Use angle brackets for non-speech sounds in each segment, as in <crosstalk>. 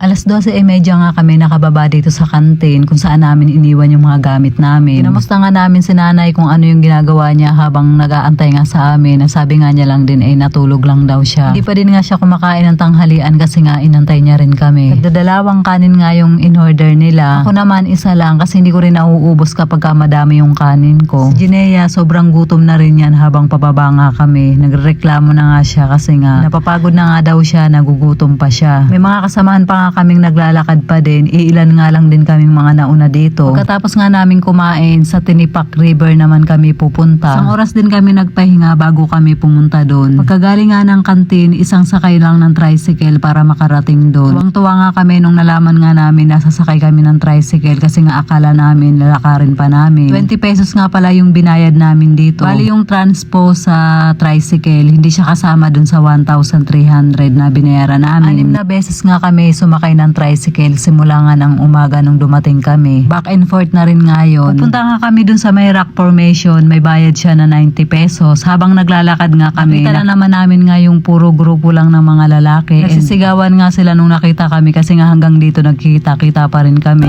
Alas 12.30 nga kami nakababa dito sa kantin kung saan namin iniwan yung mga gamit namin. Kinamusta nga namin si nanay kung ano yung ginagawa niya habang nag-aantay nga sa amin. Ang sabi nga niya lang din ay natulog lang daw siya. Hindi pa din nga siya kumakain ng tanghalian kasi nga inantay niya rin kami. Nagdadalawang kanin nga yung in-order nila. Ako naman isa lang kasi hindi ko rin nauubos kapag ka madami yung kanin ko. Si Jinea sobrang gutom na rin yan habang pababa nga kami. Nagreklamo na nga siya kasi nga napapagod na nga daw siya, nagugutom pa siya. May mga kasamahan pa nga kaming naglalakad pa din. Iilan nga lang din kaming mga nauna dito. Pagkatapos nga namin kumain sa Tinipak River naman kami pupunta. Isang oras din kami nagpahinga bago kami pumunta doon. Pagkagaling nga ng kantin, isang sakay lang ng tricycle para makarating doon. Tuwang-tuwa nga kami nung nalaman nga namin na sasakay kami ng tricycle kasi nga akala namin lalakarin pa namin. 20 pesos nga pala yung binayad namin dito. Bali yung transpo sa tricycle, hindi siya kasama dun sa 1,300 na binayaran namin. Anim na beses nga kami sumakay ng tricycle simula nga ng umaga nung dumating kami. Back and forth na rin nga yun. Pupunta nga kami dun sa may rock formation, may bayad siya na 90 pesos. Habang naglalakad nga kami, nakita na naman namin nga yung puro grupo lang ng mga lalaki. Nasisigawan nga sila nung nakita kami kasi nga hanggang dito nagkita-kita pa rin kami.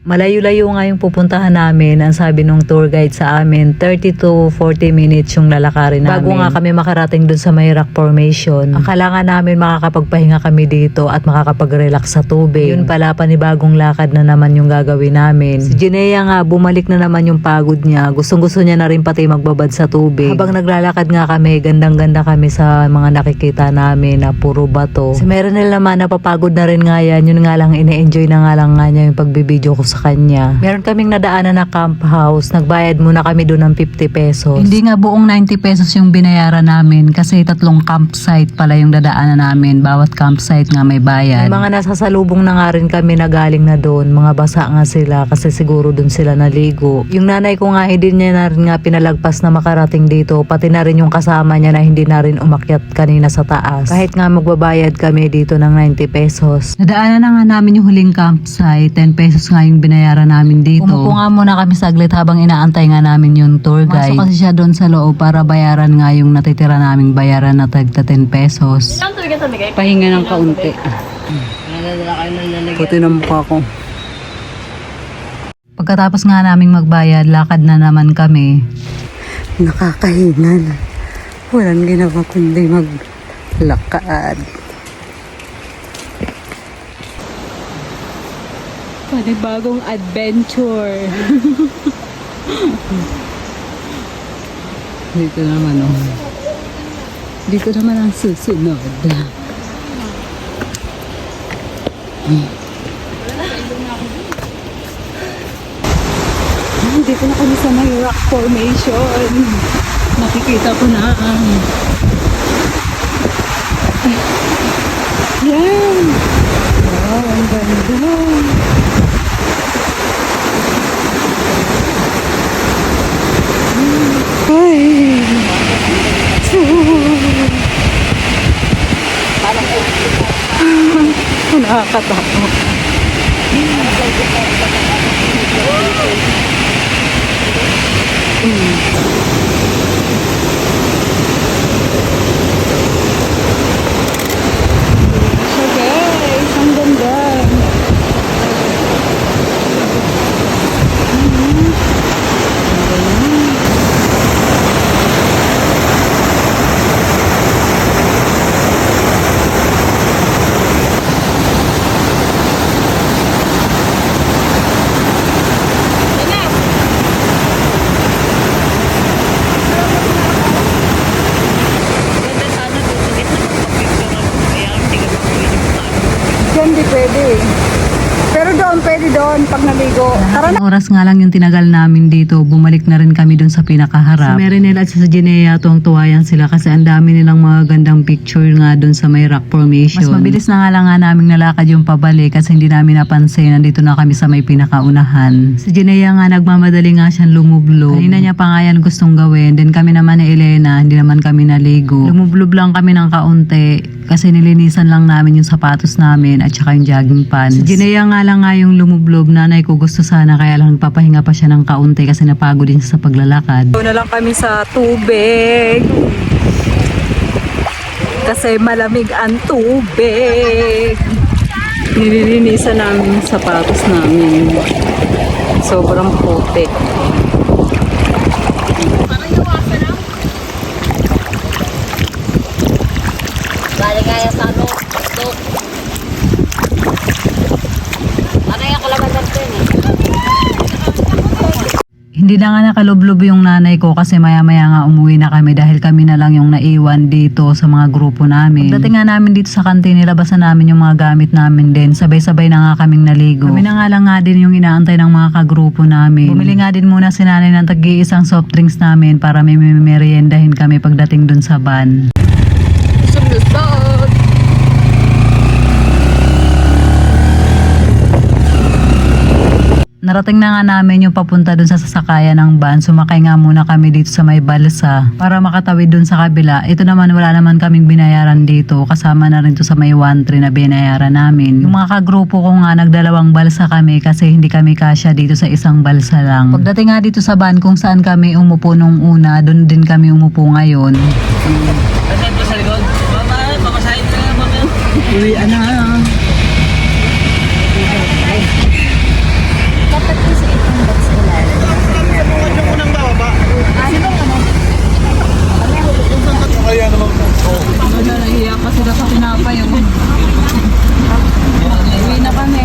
Malayo-layo nga yung pupuntahan namin. Ang sabi nung tour guide sa amin, 30 to 40 minutes yung lalakarin namin. Bago nga kami makarating dun sa may rock formation. Akala nga namin makakapagpahinga kami dito at makakapag-relax sa tubig. Yun pala, panibagong lakad na naman yung gagawin namin. Si Jinea nga, bumalik na naman yung pagod niya. Gustong-gusto niya na rin pati magbabad sa tubig. Habang naglalakad nga kami, gandang-ganda kami sa mga nakikita namin na puro bato. Si Meronel naman, napapagod na rin nga yan. Yun nga lang, ine-enjoy na nga lang nga niya yung pagbibideo ko sa kanya. Meron kaming nadaanan na camp house. Nagbayad muna kami doon ng 50 pesos. Hindi nga buong 90 pesos yung binayaran namin kasi tatlong campsite pala yung dadaanan namin. Bawat campsite nga may bayad. May mga nasasalubong na nga rin kami na galing na doon. Mga basa nga sila kasi siguro doon sila naligo. Yung nanay ko nga hindi niya na rin nga pinalagpas na makarating dito. Pati na rin yung kasama niya na hindi na rin umakyat kanina sa taas. Kahit nga magbabayad kami dito ng 90 pesos. Nadaanan na nga namin yung huling campsite. 10 pesos nga yung binayaran namin dito. Umupo nga muna kami saglit habang inaantay nga namin yung tour guide. Masok kasi siya doon sa loob para bayaran nga yung natitira naming bayaran na tagta 10 pesos. Pahinga ng kaunti. Puti na mukha ko. Pagkatapos nga naming magbayad, lakad na naman kami. Nakakahinga na. Walang ginawa kundi maglakad. Panibagong adventure. <laughs> Dito naman oh. Dito naman ang susunod. Dito na kami sa may rock formation. Nakikita ko na ang... Yan! Wow, ang ganda! Ay! <laughs> Nakakatakot. Diyan di pwede. Pero doon, pwede doon pag naligo. Tara na. Oras nga lang yung tinagal namin dito, bumalik na rin kami dun sa pinakaharap. Si Marinel at si Jinea, tuwang tuwayan sila kasi ang dami nilang mga gandang picture nga dun sa may rock formation. Mas mabilis na nga lang nga naming nalakad yung pabalik kasi hindi namin napansin, nandito na kami sa may pinakaunahan. Si Jinea nga nagmamadali nga siyang lumublob. Kanina niya pa nga yan gustong gawin. Then kami naman ni Elena, hindi naman kami naligo. Lumublob lang kami ng kaunti kasi nilinisan lang namin yung sapatos namin at saka yung jogging pants. Si Jinea nga lang nga yung lumublob. Nanay ko gusto sana kaya lang papahinga pa siya ng kaunti kasi napagod din siya sa paglalakad. Ito na lang kami sa tubig. Kasi malamig ang tubig. Nililinisan namin yung sapatos namin. Sobrang putik. Balik kaya sa ano, tuk. Ano yung kalaban natin eh? Hindi na nga nakalublob yung nanay ko kasi maya-maya nga umuwi na kami dahil kami na lang yung naiwan dito sa mga grupo namin. Pagdating nga namin dito sa kantin, nilabasan namin yung mga gamit namin din. Sabay-sabay na nga kaming naligo. Kami na nga lang nga din yung inaantay ng mga kagrupo namin. Bumili nga din muna si nanay ng tag-iisang soft drinks namin para may may meriendahin kami pagdating dun sa van. Narating na nga namin yung papunta dun sa sasakayan ng van. Sumakay nga muna kami dito sa may balsa para makatawid dun sa kabila. Ito naman wala naman kaming binayaran dito. Kasama na rin to sa may 1-3 na binayaran namin. Yung mga kagrupo ko nga nagdalawang balsa kami kasi hindi kami kasya dito sa isang balsa lang. Pagdating nga dito sa van kung saan kami umupo nung una, dun din kami umupo ngayon. Uwi, ano? Ano, nahiya kasi na sa tinapay yung... Uwi na kami.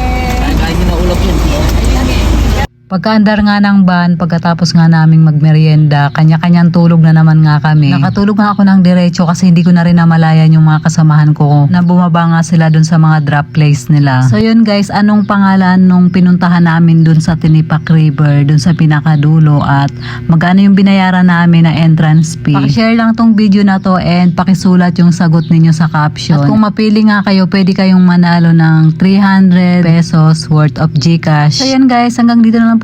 Pagkaandar nga ng van, pagkatapos nga naming magmerienda, kanya-kanyang tulog na naman nga kami. Nakatulog nga ako ng diretso kasi hindi ko na rin namalayan yung mga kasamahan ko na bumaba nga sila dun sa mga drop place nila. So yun guys, anong pangalan nung pinuntahan namin dun sa Tinipak River, dun sa pinakadulo at magkano yung binayaran namin na entrance fee. Pakishare lang tong video na to and pakisulat yung sagot ninyo sa caption. At kung mapili nga kayo, pwede kayong manalo ng 300 pesos worth of Gcash. So yun guys, hanggang dito na lang